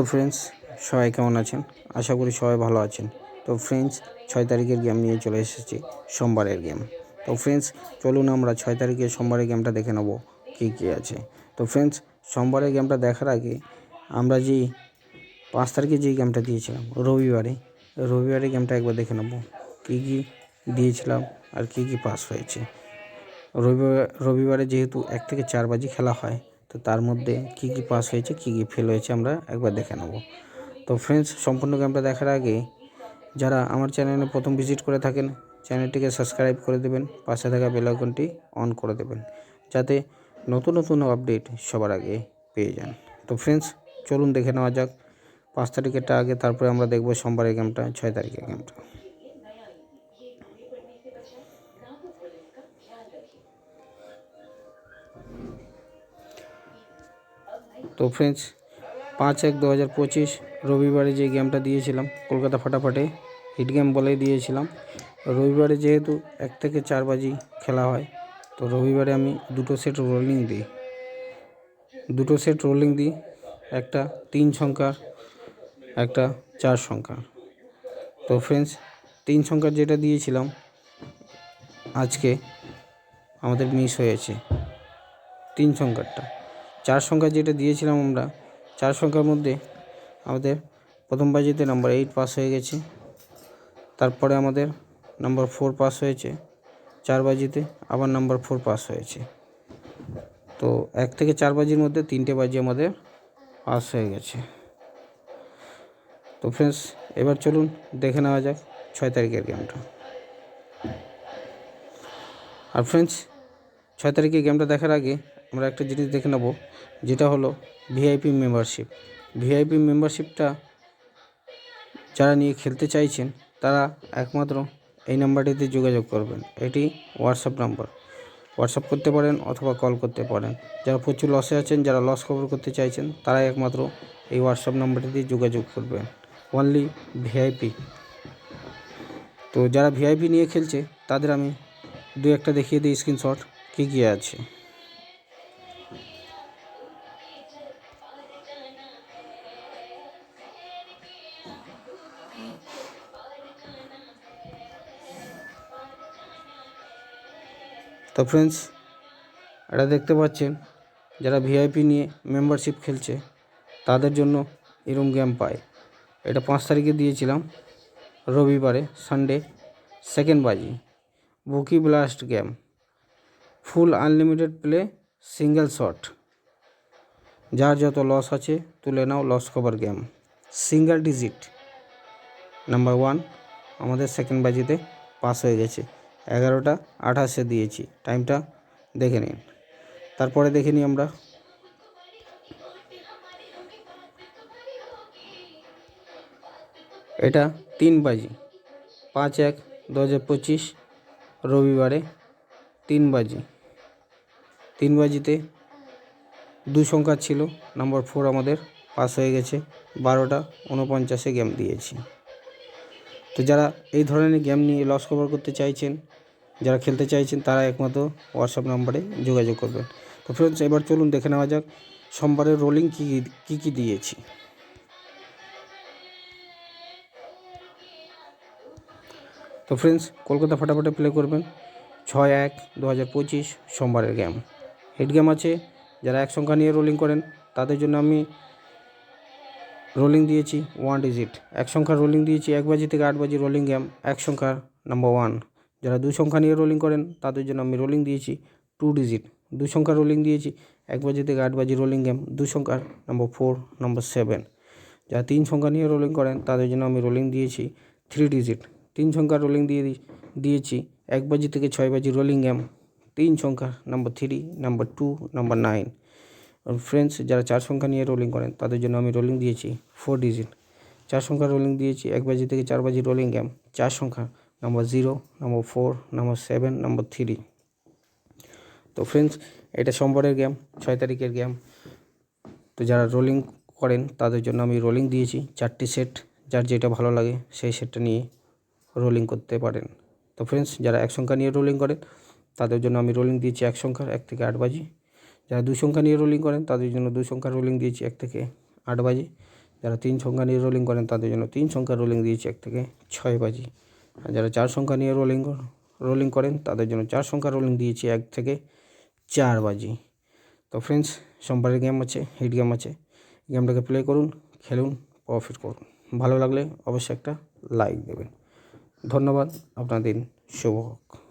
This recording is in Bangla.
তো ফ্রেন্ডস সবাই কেমন আছেন? আশা করি সবাই ভালো আছেন। তো ফ্রেন্ডস ছয় তারিখের গেম নিয়ে চলে এসেছি, সোমবারের গেম তো ফ্রেন্ডস চলুন আমরা ছয় তারিখে সোমবারের গেমটা দেখে নেব, কী কী আছে। তো ফ্রেন্ডস সোমবারের গেমটা দেখার আগে আমরা যে পাঁচ তারিখে যে গেমটা দিয়েছিলাম, রবিবারে রবিবারে গেমটা একবার দেখে নেব, কী কী দিয়েছিলাম আর কী কী পাস হয়েছে। রবিবার, রবিবারে যেহেতু এক থেকে চার বাজি খেলা হয় তো তার মধ্যে কী কী পাস হয়েছে, কী কী ফেল হয়েছে আমরা একবার দেখে নেব। তো ফ্রেন্ডস সম্পূর্ণ গেমটা দেখার আগে যারা আমার চ্যানেলে প্রথম ভিজিট করে থাকেন চ্যানেলটিকে সাবস্ক্রাইব করে দেবেন, পাশে থাকা বেল আইকনটি অন করে দেবেন, যাতে নতুন নতুন আপডেট সবার আগে পেয়ে যান। তো ফ্রেন্ডস চলুন দেখে নেওয়া যাক, পাঁচ তারিখেরটা আগে তারপরে আমরা দেখব সোমবারের গেমটা ছয় তারিখের গেমটা তো ফ্রেন্ডস পাঁচ এক দু হাজার পঁচিশ রবিবারে যে গেমটা দিয়েছিলাম, কলকাতা ফাটাফাটে হিট গেম বলেই দিয়েছিলাম। রবিবারে যেহেতু এক থেকে চার বাজি খেলা হয়, তো রবিবারে আমি দুটো সেট রোলিং দিই। দুটো সেট রোলিং দিই, একটা তিন সংখ্যার, একটা চার সংখ্যার। তো ফ্রেন্ডস তিন সংখ্যার যেটা দিয়েছিলাম, আজকে আমাদের মিস হয়েছে। তিন সংখ্যারটা। চার সংখ্যা যেটা দিয়েছিলাম আমরা, চার সংখ্যার মধ্যে আমাদের প্রথম বাজিতে নাম্বার এইট পাস হয়ে গেছে। তারপরে আমাদের নাম্বার ফোর পাস হয়েছে। চার বাজিতে আবার নাম্বার ফোর পাস হয়েছে। তো এক থেকে চার বাজির মধ্যে তিনটে বাজি আমাদের পাস হয়ে গেছে। তো ফ্রেন্ডস এবার চলুন দেখে নেওয়া যাক ছয় তারিখের গেমটা আর ফ্রেন্ডস ছয় তারিখে গেমটা দেখার আগে আমরা একটা জিনিস দেখে নেব, যেটা হলো ভিআইপি মেম্বারশিপ ভিআইপি মেম্বারশিপটা যারা নিয়ে খেলতে চাইছেন, তারা একমাত্র এই নাম্বারটিতে যোগাযোগ করবেন। এটি হোয়াটসঅ্যাপ নাম্বার। হোয়াটসঅ্যাপ করতে পারেন অথবা কল করতে পারেন। যারা প্রচুর লসে আছেন, যারা লস কভার করতে চাইছেন, তারাই একমাত্র এই হোয়াটসঅ্যাপ নাম্বারটিতে যোগাযোগ করবেন। অনলি ভিআইপি তো যারা ভিআইপি নিয়ে খেলছে, তাদের আমি দু একটা দেখিয়ে দিই স্ক্রিনশট কী কী আছে। তো ফ্রেন্ডস এটা দেখতে পাচ্ছেন, যারা ভিআইপি নিয়ে মেম্বারশিপ খেলছে, তাদের জন্য এরম গেম পায়। এটা পাঁচ তারিখে দিয়েছিলাম, রবিবারে সানডে সেকেন্ড বাজি। Bookie blast game full unlimited play single shot যার যত লস আছে, তুলে নাও loss cover game single digit number one আমাদের সেকেন্ড বাজিতে পাস হয়ে গেছে। এগারোটা আঠাশে দিয়েছি। টাইমটা দেখে নিন। তারপরে দেখে নিই আমরা। এটা তিন বাজি। পাঁচ এক দু হাজার পঁচিশ। রবিবারে তিন বাজি। তিন বাজিতে দু সংখ্যা ছিল। নাম্বার ফোর আমাদের পাস হয়ে গেছে। বারোটা উনপঞ্চাশে গেম দিয়েছি। তো যারা এই ধরনের গেম নিয়ে লস কভার করতে চাইছেন যারা খেলতে চাইছেন তারা একমাত্র হোয়াটসঅ্যাপ নাম্বারে যোগাযোগ করবেন। তো ফ্রেন্ডস এবার চলুন দেখে নেওয়া যাক সোমবারের রোলিং কী কী কী দিয়েছি। তো ফ্রেন্ডস কলকাতা ফাটাফাটে প্লে করবেন। ছয় এক দু হাজার পঁচিশ সোমবারের গেম হেড গেম আছে, যারা এক সংখ্যা নিয়ে রোলিং করেন, তাদের জন্য আমি রোলিং দিয়েছি ওয়ান ডিজিট এক সংখ্যার রোলিং দিয়েছি এক বাজি থেকে আট বাজি রোলিং গেম এক সংখ্যার নাম্বার ওয়ান যারা দুই সংখ্যা নিয়ে রোলিং করেন, তাদের জন্য আমি রোলিং দিয়েছি টু ডিজিট দুই সংখ্যার রোলিং দিয়েছি এক বাজি থেকে আট বাজি রোলিং গেম দুই সংখ্যার নাম্বার ফোর নাম্বার সেভেন যারা তিন সংখ্যা নিয়ে রোলিং করেন, তাদের জন্য আমি রোলিং দিয়েছি থ্রি ডিজিট তিন সংখ্যার রোলিং দিয়ে দিয়েছি এক বাজি থেকে ছয় বাজি রোলিং গেম তিন সংখ্যা number three number two number nine friends যারা চার সংখ্যা নিয়ে রোলিং করেন, তাদের জন্য আমি রোলিং দিয়েছি ফোর ডিজিট চার সংখ্যা রোলিং দিয়েছি এক বাজি থেকে চার বাজি রোলিং গেম চার সংখ্যা number zero number four number seven number three তো ফ্রেন্ডস এটা সোমবারের গেম ছয় তারিখের গেম তো যারা রোলিং করেন, তাদের জন্য আমি রোলিং দিয়েছি। চারটি সেট যার যেটা ভালো লাগে, সেই সেটটা নিয়ে রোলিং করতে পারেন। তো ফ্রেন্ডস যারা এক সংখ্যা নিয়ে রোলিং করেন, তাদের জন্য আমি রোলিং দিয়েছি এক সংখ্যার, এক থেকে আট বাজি। যারা দুই সংখ্যা নিয়ে রোলিং করেন, তাদের জন্য দুই সংখ্যার রোলিং দিয়েছি এক থেকে আট বাজি। যারা তিন সংখ্যা নিয়ে রোলিং করেন, তাদের জন্য তিন সংখ্যা রোলিং দিয়েছি এক থেকে ছয় বাজি। যারা চার সংখ্যা নিয়ে রোলিং রোলিং করেন, তাদের জন্য চার সংখ্যা রোলিং দিয়েছি এক থেকে চার বাজি। তো ফ্রেন্ডস সোমবারের গেম আছে হিট গেম আছে। গেমটাকে প্লে করুন, খেলুন প্রফিট করুন। ভালো লাগলে অবশ্যই একটা লাইক দেবেন। ধন্যবাদ আপনার দিন শুভ হোক।